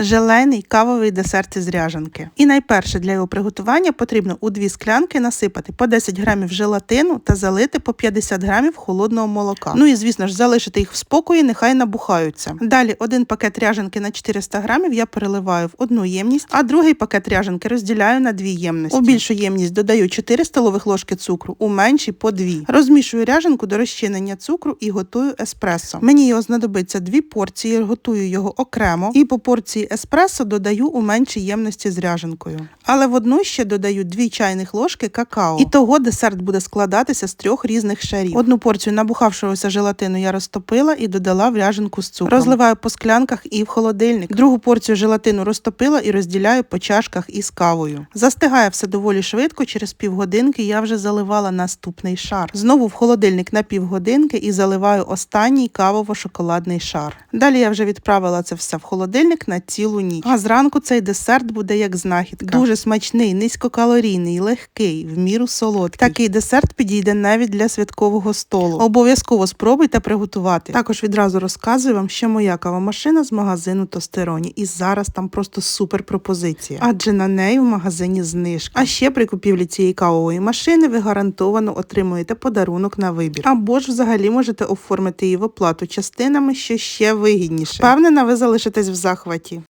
Желейний кавовий десерт із ряжанки. І найперше для його приготування потрібно у дві склянки насипати по 10 грамів желатину та залити по 50 грамів холодного молока. Ну і звісно ж залишити їх в спокої, нехай набухаються. Далі один пакет ряжанки на 400 грамів я переливаю в одну ємність, а другий пакет ряжанки розділяю на дві ємності. У більшу ємність додаю 4 столових ложки цукру, у меншій по 2. Розмішую ряжанку до розчинення цукру і готую еспресо. Мені його знадобиться дві порції, готую його окремо і по порції еспресо додаю у меншій ємності з ряжанкою. Але в одну ще додаю 2 чайних ложки какао. І того десерт буде складатися з трьох різних шарів. Одну порцію набухавшогося желатину я розтопила і додала в ряжанку з цукром. Розливаю по склянках і в холодильник. Другу порцію желатину розтопила і розділяю по чашках із кавою. Застигає все доволі швидко. Через півгодинки я вже заливала наступний шар. Знову в холодильник на півгодинки і заливаю останній кавово-шоколадний шар. Далі я вже відправила це все в холодильник на цілу ніч. А зранку цей десерт буде як знахідка. Дуже смачний, низькокалорійний, легкий, в міру солодкий. Такий десерт підійде навіть для святкового столу. Обов'язково спробуйте приготувати. Також відразу розказую вам, що моя кавомашина з магазину Тостероні. І зараз там просто супер пропозиція. Адже на неї в магазині знижка. А ще при купівлі цієї кавової машини ви гарантовано отримуєте подарунок на вибір. Або ж взагалі можете оформити її в оплату частинами, що ще вигідніше. Впевнена, ви залишитесь в захваті.